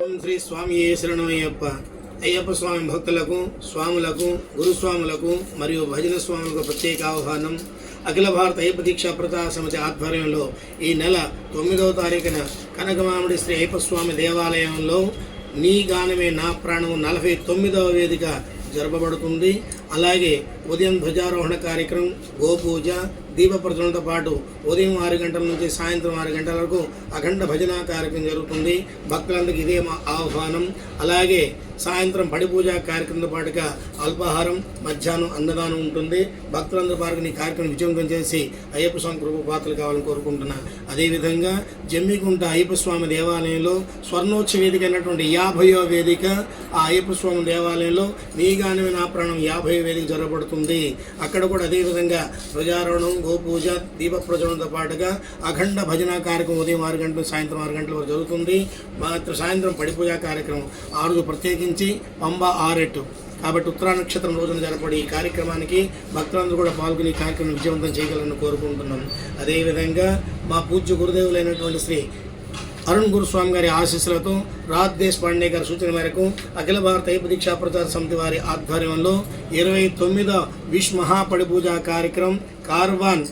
ఓం శ్రీ స్వామి శరణమయ్యప్ప అయ్యప్ప. స్వామి భక్తులకు స్వాములకు గురుస్వాములకు మరియు భజన స్వాములకు ప్రత్యేక ఆహ్వానం. అఖిల భారత అయ్యప్ప దీక్షా ప్రతా సమితి ఆధ్వర్యంలో ఈ నెల తొమ్మిదవ తారీఖున కనకమామిడి శ్రీ అయ్యప్ప స్వామి దేవాలయంలో నీ గానమే నా ప్రాణము నలభై తొమ్మిదవ వేదిక జరపబడుతుంది. అలాగే ఉదయం ధ్వజారోహణ కార్యక్రమం గోపూజ దీప ప్రజ్వలనతో పాటు ఉదయం ఆరు గంటల నుంచి సాయంత్రం ఆరు గంటల వరకు అఖండ భజన కార్యక్రమం జరుగుతుంది. భక్తులందరికీ ఇదే మా ఆహ్వానం. అలాగే సాయంత్రం బడి పూజ కార్యక్రమంతో పాటుగా అల్పాహారం మధ్యాహ్నం అన్నదానం ఉంటుంది. భక్తులందరూ పాటు ఈ కార్యక్రమం విజయవంతం చేసి అయ్యప్ప స్వామి కృప పాత్రలు కావాలని కోరుకుంటున్నా. అదేవిధంగా జమ్మికుంట అయ్యప్ప స్వామి దేవాలయంలో స్వర్ణోత్సవ వేదిక అయినటువంటి యాభయో వేదిక ఆ అయ్యప్ప స్వామి దేవాలయంలో నీగానే నా ప్రాణం యాభై వేదిక జరగబడుతుంది అక్కడ కూడా అదేవిధంగా ధ్వజారోహణం గోపూజ దీప ప్రజ్వలనతో పాటుగా అఖండ భజన కార్యక్రమం ఉదయం ఆరు గంటలు సాయంత్రం ఆరు గంటల వరకు జరుగుతుంది సాయంత్రం పడి పూజ కార్యక్రమం. ఆ రోజు ప్రత్యేకించి పంబ ఆరెట్టు. కాబట్టి ఉత్తరా నక్షత్రం రోజున జరపడే ఈ కార్యక్రమానికి భక్తులందరూ కూడా పాల్గొని కార్యక్రమం విజయవంతం చేయగలని కోరుకుంటున్నాం. అదేవిధంగా మా పూజ్య గురుదేవులైనటువంటి శ్రీ అరుణ్ గురుస్వామి గారి ఆశీస్సులతో రాజ్ దేశ్ పాండే గారి సూచన మేరకు అఖిల భారత అయ్యప్ప దీక్షా ప్రచార సమితి వారి ఆధ్వర్యంలో ఇరవై తొమ్మిదో విష్ మహాపడి పూజ కార్యక్రమం కార్వాన్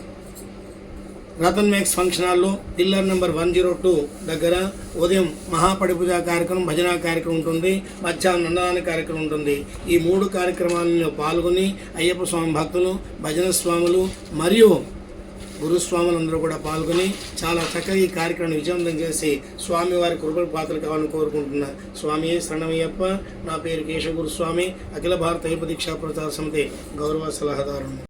రతన్ మేక్స్ ఫంక్షన్ హాల్లో pillar number one zero two దగ్గర ఉదయం మహాపడిపూజ కార్యక్రమం భజన కార్యక్రమం ఉంటుంది మధ్యాహ్నం అన్నదాన కార్యక్రమం ఉంటుంది. ఈ మూడు కార్యక్రమాలలో పాల్గొని అయ్యప్ప స్వామి భక్తులు భజన స్వాములు మరియు గురుస్వాములందరూ కూడా పాల్గొని చాలా చక్కగా ఈ కార్యక్రమాన్ని విజయవంతం చేసి స్వామివారి కృపల పాత్రలు కావాలని కోరుకుంటున్నా. స్వామి శరణమయ్యప్ప నా పేరు కేశవ గురుస్వామి అఖిల భారత అయ్యప్ప దీక్షా ప్రచార సమితి గౌరవ సలహాదారుని